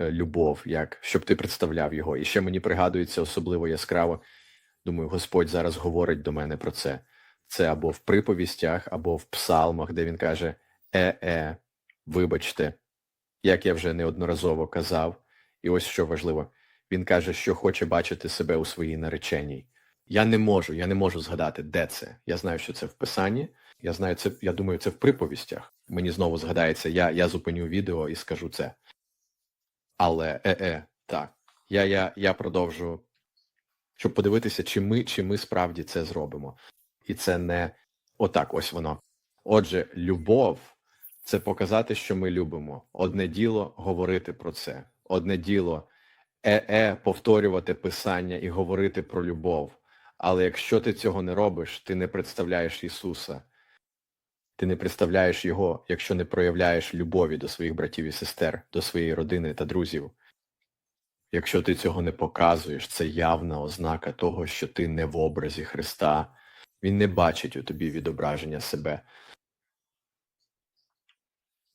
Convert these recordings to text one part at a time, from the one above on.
е, любов, як щоб ти представляв його. І ще мені пригадується особливо яскраво. Думаю, Господь зараз говорить до мене про це. Це або в приповістях, або в псалмах, де він каже: Е-е, вибачте, як я вже неодноразово казав, і ось що важливо, він каже, що хоче бачити себе у своїй нареченій. Я не можу, я не можу згадати, де це. Я знаю, що це в Писанні. Я знаю, це, я думаю, це в приповістях. Мені знову згадається, я, я зупиню відео і скажу це. Але е-е, так. Я, я, я продовжу, щоб подивитися, чи ми, чи ми справді це зробимо. І це не отак, ось воно. Отже, любов це показати, що ми любимо. Одне діло говорити про це. Одне діло е-е повторювати писання і говорити про любов. Але якщо ти цього не робиш, ти не представляєш Ісуса. Ти не представляєш Його, якщо не проявляєш любові до своїх братів і сестер, до своєї родини та друзів. Якщо ти цього не показуєш, це явна ознака того, що ти не в образі Христа. Він не бачить у тобі відображення себе.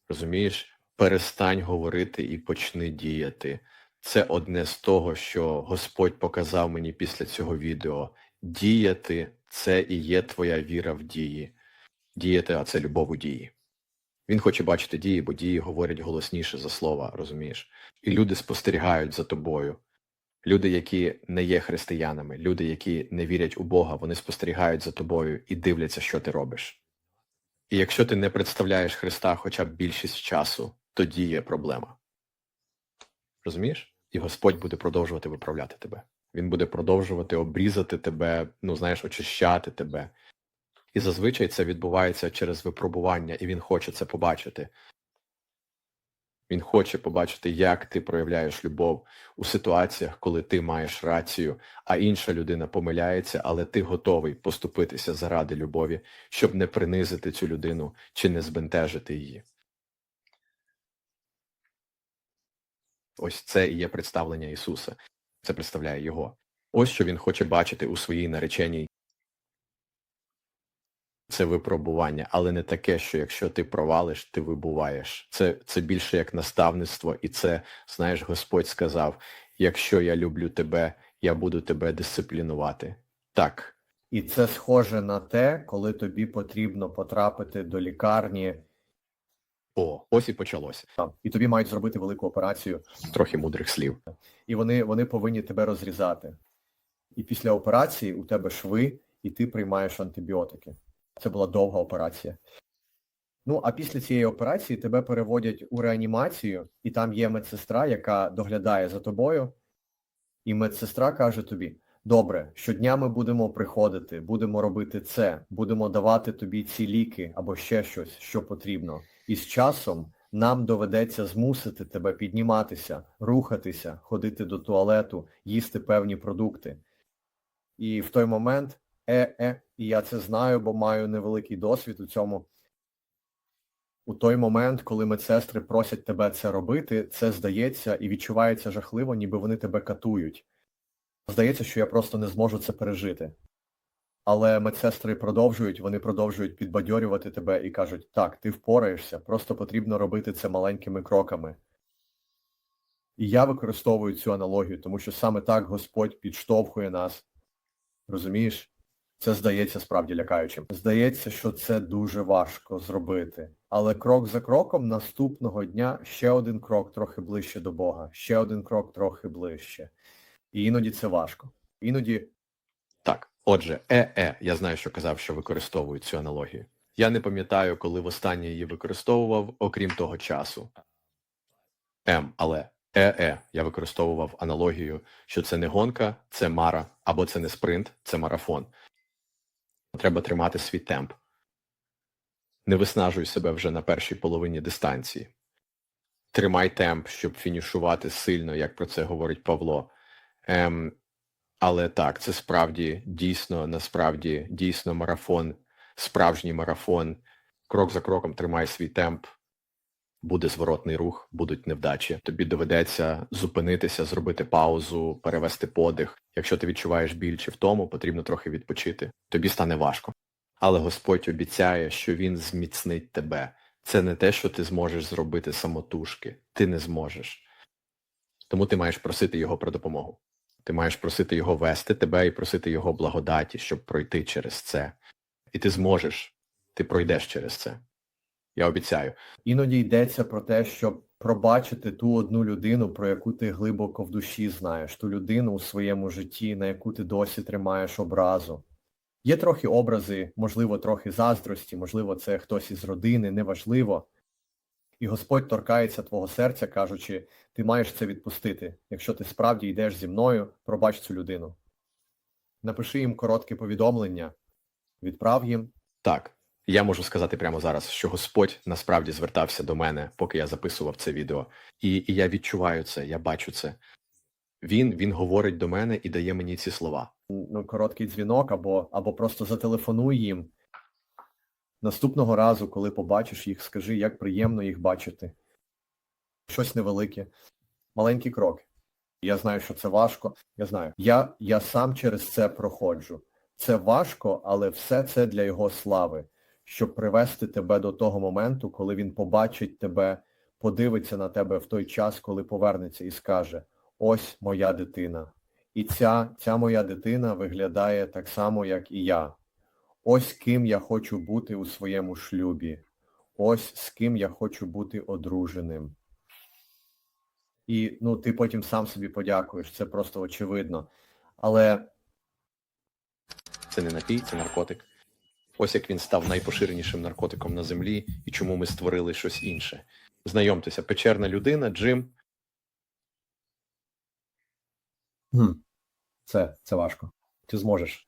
Розумієш? Перестань говорити і почни діяти. Це одне з того, що Господь показав мені після цього відео. Діяти це і є твоя віра в дії. Діяти, а це любов у дії. Він хоче бачити дії, бо дії говорять голосніше за слова, розумієш? І люди спостерігають за тобою. Люди, які не є християнами, люди, які не вірять у Бога, вони спостерігають за тобою і дивляться, що ти робиш. І якщо ти не представляєш Христа хоча б більшість часу, тоді є проблема. Розумієш? І Господь буде продовжувати виправляти тебе. Він буде продовжувати обрізати тебе, ну знаєш, очищати тебе. І зазвичай це відбувається через випробування, і він хоче це побачити. Він хоче побачити, як ти проявляєш любов у ситуаціях, коли ти маєш рацію, а інша людина помиляється, але ти готовий поступитися заради любові, щоб не принизити цю людину чи не збентежити її. Ось це і є представлення Ісуса. Це представляє Його. Ось що Він хоче бачити у своїй нареченій. Це випробування, але не таке, що якщо ти провалиш, ти вибуваєш. Це, це більше як наставництво, і це, знаєш, Господь сказав, якщо я люблю тебе, я буду тебе дисциплінувати. Так, І це схоже на те, коли тобі потрібно потрапити до лікарні, о, ось і почалося. і тобі мають зробити велику операцію, Трохи мудрих слів. і вони, вони повинні тебе розрізати. І після операції у тебе шви, і ти приймаєш антибіотики. Це була довга операція. Ну, а після цієї операції тебе переводять у реанімацію, і там є медсестра, яка доглядає за тобою, і медсестра каже тобі, добре, щодня ми будемо приходити, будемо робити це, будемо давати тобі ці ліки або ще щось, що потрібно. І з часом нам доведеться змусити тебе підніматися, рухатися, ходити до туалету, їсти певні продукти. І в той момент, е-е, і я це знаю, бо маю невеликий досвід у цьому. У той момент, коли медсестри просять тебе це робити, це здається і відчувається жахливо, ніби вони тебе катують. Здається, що я просто не зможу це пережити. Але медсестри продовжують, вони продовжують підбадьорювати тебе і кажуть, так, ти впораєшся, просто потрібно робити це маленькими кроками. І я використовую цю аналогію, тому що саме так Господь підштовхує нас. Розумієш? Це здається справді лякаючим. Здається, що це дуже важко зробити. Але крок за кроком наступного дня ще один крок трохи ближче до Бога, ще один крок трохи ближче. І іноді це важко. Іноді Так, отже, е-е, я знаю, що казав, що використовують цю аналогію. Я не пам'ятаю, коли востаннє її використовував, окрім того часу. М, але е-е, я використовував аналогію, що це не гонка, це мара, або це не спринт, це марафон. Треба тримати свій темп. Не виснажуй себе вже на першій половині дистанції. Тримай темп, щоб фінішувати сильно, як про це говорить Павло. Ем, але так, це справді дійсно, насправді, дійсно марафон, справжній марафон. Крок за кроком тримай свій темп, буде зворотний рух, будуть невдачі. Тобі доведеться зупинитися, зробити паузу, перевести подих. Якщо ти відчуваєш біль чи втому, потрібно трохи відпочити. Тобі стане важко. Але Господь обіцяє, що Він зміцнить тебе. Це не те, що ти зможеш зробити самотужки. Ти не зможеш. Тому ти маєш просити його про допомогу. Ти маєш просити його вести тебе і просити його благодаті, щоб пройти через це. І ти зможеш, ти пройдеш через це. Я обіцяю. Іноді йдеться про те, щоб пробачити ту одну людину, про яку ти глибоко в душі знаєш, ту людину у своєму житті, на яку ти досі тримаєш образу. Є трохи образи, можливо, трохи заздрості, можливо, це хтось із родини, неважливо. І Господь торкається твого серця, кажучи, ти маєш це відпустити. Якщо ти справді йдеш зі мною, пробач цю людину. Напиши їм коротке повідомлення, відправ їм Так, я можу сказати прямо зараз, що Господь насправді звертався до мене, поки я записував це відео. І, і я відчуваю це, я бачу це. Він, він говорить до мене і дає мені ці слова. ну, короткий дзвінок або, або просто зателефонуй їм. Наступного разу, коли побачиш їх, скажи, як приємно їх бачити. Щось невелике, маленький крок. Я знаю, що це важко. Я знаю. Я, я сам через це проходжу. Це важко, але все це для його слави, щоб привести тебе до того моменту, коли він побачить тебе, подивиться на тебе в той час, коли повернеться і скаже: Ось моя дитина. І ця, ця моя дитина виглядає так само, як і я. Ось ким я хочу бути у своєму шлюбі. Ось з ким я хочу бути одруженим. І ну, ти потім сам собі подякуєш, це просто очевидно. Але Це не напій, це наркотик. Ось як він став найпоширенішим наркотиком на землі і чому ми створили щось інше. Знайомтеся, печерна людина, Джим. це, це важко. Ти зможеш.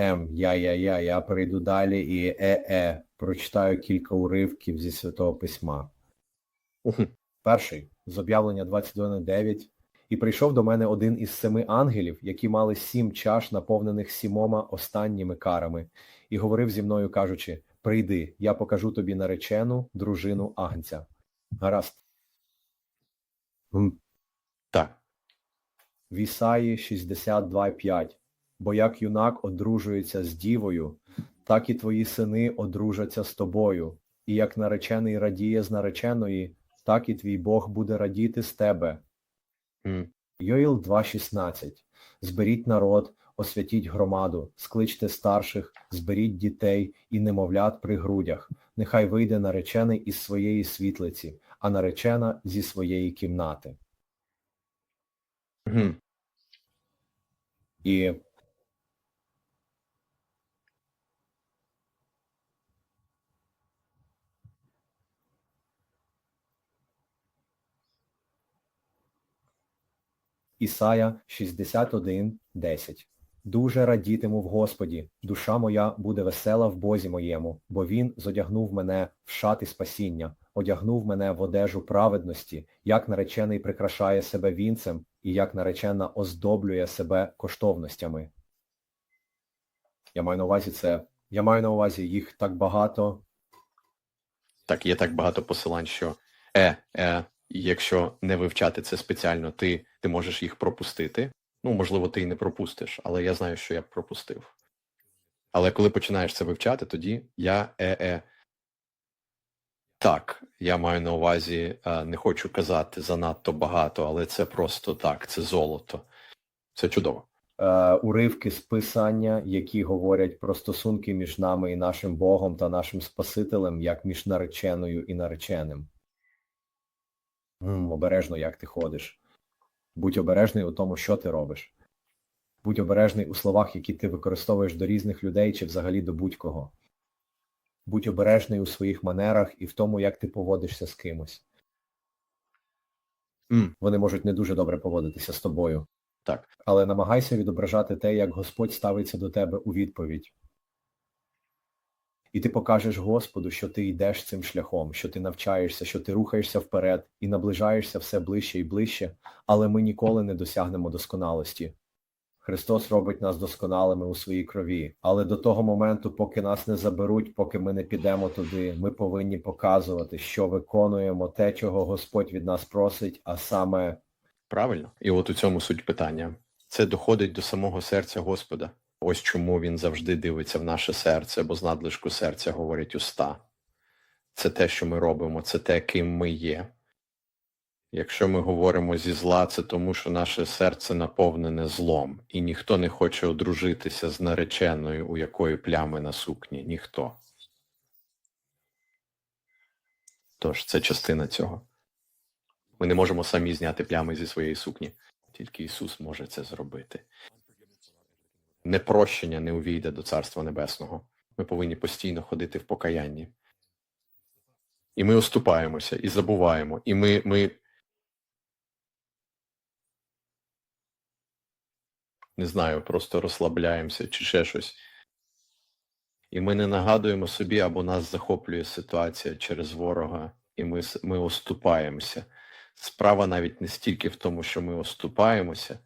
М, я, я, я, я перейду далі і е-е, прочитаю кілька уривків зі Святого Письма. Перший з об'явлення 21.9. І прийшов до мене один із семи ангелів, які мали сім чаш, наповнених сімома останніми карами, і говорив зі мною, кажучи: Прийди, я покажу тобі наречену дружину Агнця. Гаразд. Так. В Ісаї 62.5. Бо як юнак одружується з дівою, так і твої сини одружаться з тобою, і як наречений радіє з нареченої, так і твій Бог буде радіти з тебе. М. Йоїл 2.16. Зберіть народ, освятіть громаду, скличте старших, зберіть дітей і немовлят при грудях. Нехай вийде наречений із своєї світлиці, а наречена зі своєї кімнати. Мгм. І Ісая 61.10 Дуже радітиму в Господі, душа моя буде весела в Бозі моєму, бо Він зодягнув мене в шати спасіння, одягнув мене в одежу праведності, як наречений прикрашає себе вінцем, і як наречена оздоблює себе коштовностями. Я маю на увазі це. Я маю на увазі їх так багато. Так, є так багато посилань, що е, е, якщо не вивчати це спеціально, ти, ти можеш їх пропустити. Ну, можливо, ти і не пропустиш, але я знаю, що я б пропустив. Але коли починаєш це вивчати, тоді я е, е. Так, я маю на увазі, е, не хочу казати занадто багато, але це просто так, це золото. Це чудово. е, уривки з писання, які говорять про стосунки між нами і нашим Богом та нашим Спасителем, як між нареченою і нареченим. М, обережно, як ти ходиш. Будь обережний у тому, що ти робиш. Будь обережний у словах, які ти використовуєш до різних людей чи взагалі до будь-кого. Будь обережний у своїх манерах і в тому, як ти поводишся з кимось. М, Вони можуть не дуже добре поводитися з тобою. так. але намагайся відображати те, як Господь ставиться до тебе у відповідь. І ти покажеш Господу, що ти йдеш цим шляхом, що ти навчаєшся, що ти рухаєшся вперед і наближаєшся все ближче і ближче, але ми ніколи не досягнемо досконалості. Христос робить нас досконалими у своїй крові, але до того моменту, поки нас не заберуть, поки ми не підемо туди, ми повинні показувати, що виконуємо те, чого Господь від нас просить, а саме Правильно. І от у цьому суть питання. Це доходить до самого серця Господа. Ось чому він завжди дивиться в наше серце, бо з надлишку серця говорять уста. Це те, що ми робимо, це те, ким ми є. Якщо ми говоримо зі зла, це тому, що наше серце наповнене злом, і ніхто не хоче одружитися з нареченою, у якої плями на сукні. Ніхто. Тож це частина цього. Ми не можемо самі зняти плями зі своєї сукні. Тільки Ісус може це зробити. Непрощення не увійде до Царства Небесного. Ми повинні постійно ходити в покаянні. І ми оступаємося, і забуваємо, і ми, ми не знаю, просто розслабляємося чи ще щось. І ми не нагадуємо собі, або нас захоплює ситуація через ворога, і ми, ми оступаємося. Справа навіть не стільки в тому, що ми оступаємося.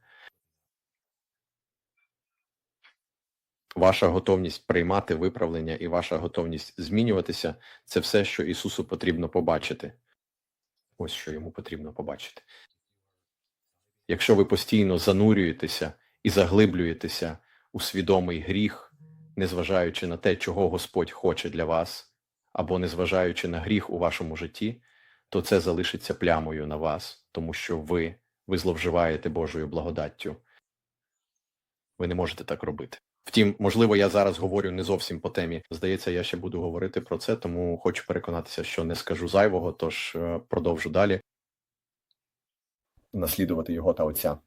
Ваша готовність приймати виправлення і ваша готовність змінюватися це все, що Ісусу потрібно побачити. Ось що йому потрібно побачити. Якщо ви постійно занурюєтеся і заглиблюєтеся у свідомий гріх, незважаючи на те, чого Господь хоче для вас, або незважаючи на гріх у вашому житті, то це залишиться плямою на вас, тому що ви, ви зловживаєте Божою благодаттю. Ви не можете так робити. Втім, можливо, я зараз говорю не зовсім по темі. Здається, я ще буду говорити про це, тому хочу переконатися, що не скажу зайвого, тож е, продовжу далі. наслідувати його та отця.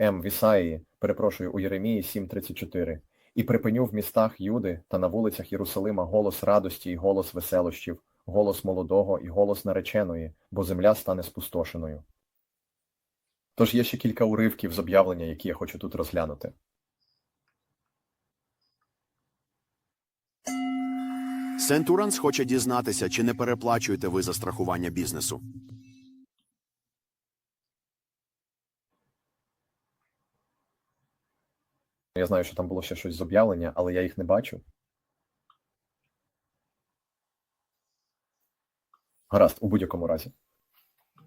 М. В перепрошую, у Єремії 7.34. І припиню в містах Юди та на вулицях Єрусалима голос радості і голос веселощів, голос молодого і голос нареченої, бо земля стане спустошеною. Тож є ще кілька уривків з об'явлення, які я хочу тут розглянути. Сентуранс хоче дізнатися, чи не переплачуєте ви за страхування бізнесу. Я знаю, що там було ще щось з об'явлення, але я їх не бачу. Гаразд, у будь-якому разі.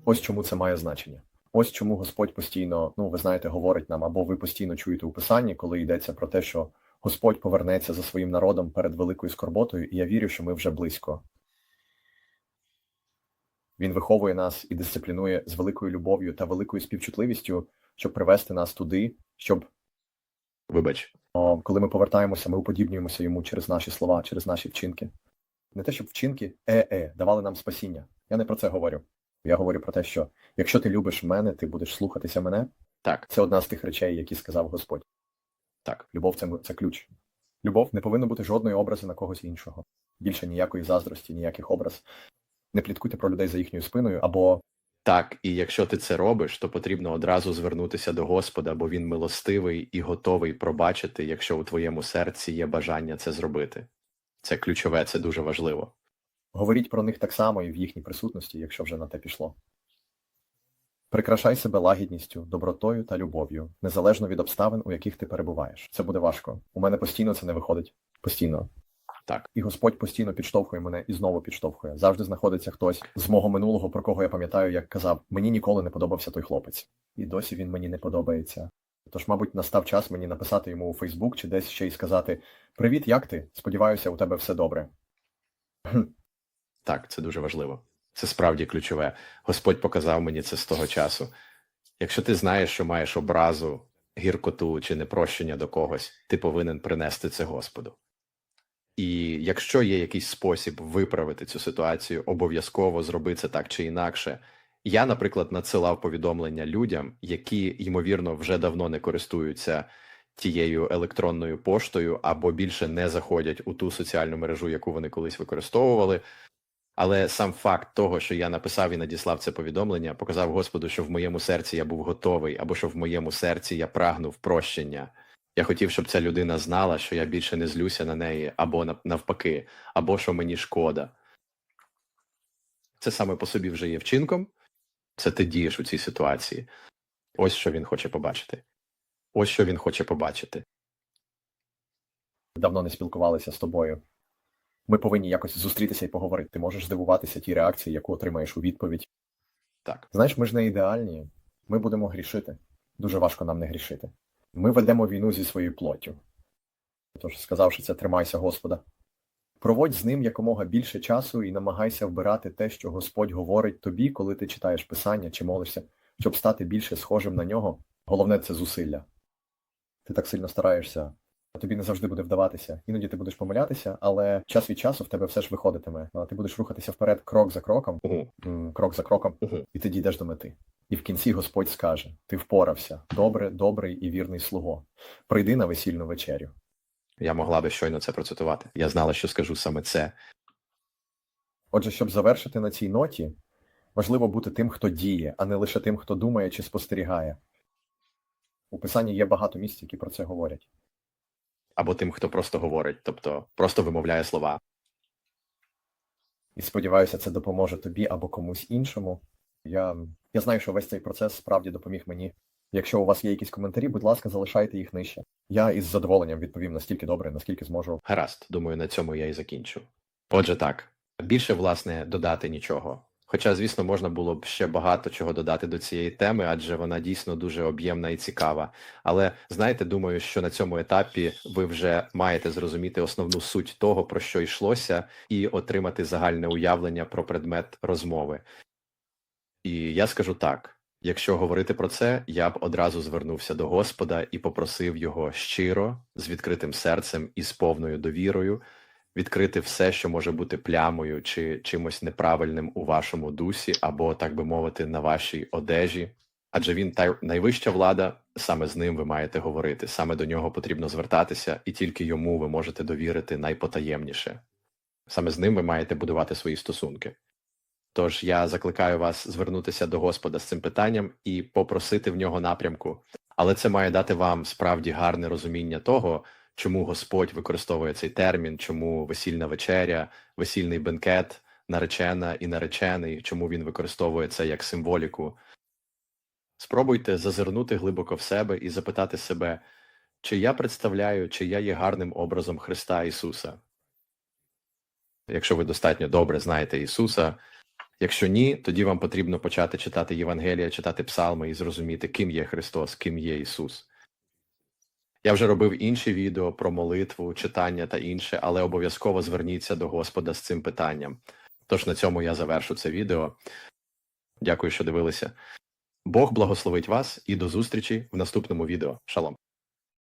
Ось чому це має значення. Ось чому Господь постійно, ну ви знаєте, говорить нам, або ви постійно чуєте у Писанні, коли йдеться про те, що Господь повернеться за своїм народом перед великою скорботою, і я вірю, що ми вже близько. Він виховує нас і дисциплінує з великою любов'ю та великою співчутливістю, щоб привести нас туди, щоб Вибач, О, коли ми повертаємося, ми уподібнюємося йому через наші слова, через наші вчинки. Не те, щоб вчинки е-е давали нам спасіння. Я не про це говорю. Я говорю про те, що якщо ти любиш мене, ти будеш слухатися мене. так, Це одна з тих речей, які сказав Господь. Так. Любов це, це ключ. Любов не повинно бути жодної образи на когось іншого. Більше ніякої заздрості, ніяких образ. Не пліткуйте про людей за їхньою спиною, або Так, і якщо ти це робиш, то потрібно одразу звернутися до Господа, бо він милостивий і готовий пробачити, якщо у твоєму серці є бажання це зробити. Це ключове, це дуже важливо. говоріть про них так само і в їхній присутності, якщо вже на те пішло. Прикрашай себе лагідністю, добротою та любов'ю, незалежно від обставин, у яких ти перебуваєш. Це буде важко. У мене постійно це не виходить. Постійно. Так. І Господь постійно підштовхує мене і знову підштовхує. Завжди знаходиться хтось з мого минулого, про кого я пам'ятаю, як казав, мені ніколи не подобався той хлопець. І досі він мені не подобається. Тож, мабуть, настав час мені написати йому у Фейсбук чи десь ще й сказати: Привіт, як ти? Сподіваюся, у тебе все добре. Так, це дуже важливо. Це справді ключове. Господь показав мені це з того часу. Якщо ти знаєш, що маєш образу, гіркоту чи непрощення до когось, ти повинен принести це Господу. І якщо є якийсь спосіб виправити цю ситуацію, обов'язково зроби це так чи інакше. Я, наприклад, надсилав повідомлення людям, які, ймовірно, вже давно не користуються тією електронною поштою або більше не заходять у ту соціальну мережу, яку вони колись використовували. Але сам факт того, що я написав і надіслав це повідомлення, показав Господу, що в моєму серці я був готовий, або що в моєму серці я прагнув прощення. Я хотів, щоб ця людина знала, що я більше не злюся на неї, або навпаки, або що мені шкода. Це саме по собі вже є вчинком. Це ти дієш у цій ситуації. Ось що він хоче побачити. Ось що він хоче побачити. давно не спілкувалися з тобою. Ми повинні якось зустрітися і поговорити. Ти можеш здивуватися тій реакції, яку отримаєш у відповідь. Так, Знаєш, ми ж не ідеальні. Ми будемо грішити. Дуже важко нам не грішити. Ми ведемо війну зі своєю плоттю. Тож, сказавши це, тримайся Господа. Проводь з ним якомога більше часу і намагайся вбирати те, що Господь говорить тобі, коли ти читаєш Писання чи молишся, щоб стати більше схожим на нього. Головне це зусилля. Ти так сильно стараєшся, тобі не завжди буде вдаватися. Іноді ти будеш помилятися, але час від часу в тебе все ж виходитиме. Ти будеш рухатися вперед крок за кроком, Угу. крок за кроком, Угу. і ти дійдеш до мети. І в кінці Господь скаже: Ти впорався, добре, добрий і вірний слуго. Прийди на весільну вечерю. Я могла би щойно це процитувати. Я знала, що скажу саме це. Отже, щоб завершити на цій ноті, важливо бути тим, хто діє, а не лише тим, хто думає чи спостерігає. У писанні є багато місць, які про це говорять. Або тим, хто просто говорить, тобто просто вимовляє слова. І сподіваюся, це допоможе тобі або комусь іншому. Я, я знаю, що весь цей процес справді допоміг мені. Якщо у вас є якісь коментарі, будь ласка, залишайте їх нижче. Я із задоволенням відповім настільки добре, наскільки зможу. Гаразд, думаю, на цьому я і закінчу. Отже, так, більше, власне, додати нічого. Хоча, звісно, можна було б ще багато чого додати до цієї теми, адже вона дійсно дуже об'ємна і цікава. Але знаєте, думаю, що на цьому етапі ви вже маєте зрозуміти основну суть того, про що йшлося, і отримати загальне уявлення про предмет розмови. І я скажу так: якщо говорити про це, я б одразу звернувся до Господа і попросив його щиро, з відкритим серцем і з повною довірою відкрити все, що може бути плямою чи чимось неправильним у вашому дусі, або, так би мовити, на вашій одежі. Адже він та найвища влада, саме з ним ви маєте говорити, саме до нього потрібно звертатися, і тільки йому ви можете довірити найпотаємніше. Саме з ним ви маєте будувати свої стосунки. Тож я закликаю вас звернутися до Господа з цим питанням і попросити в нього напрямку. Але це має дати вам справді гарне розуміння того, чому Господь використовує цей термін, чому весільна вечеря, весільний бенкет, наречена і наречений, чому він використовує це як символіку. Спробуйте зазирнути глибоко в себе і запитати себе, чи я представляю, чи я є гарним образом Христа Ісуса. Якщо ви достатньо добре знаєте Ісуса, якщо ні, тоді вам потрібно почати читати Євангелія, читати псалми і зрозуміти, ким є Христос, ким є Ісус. Я вже робив інші відео про молитву, читання та інше, але обов'язково зверніться до Господа з цим питанням. Тож на цьому я завершу це відео. Дякую, що дивилися. Бог благословить вас і до зустрічі в наступному відео. Шалом.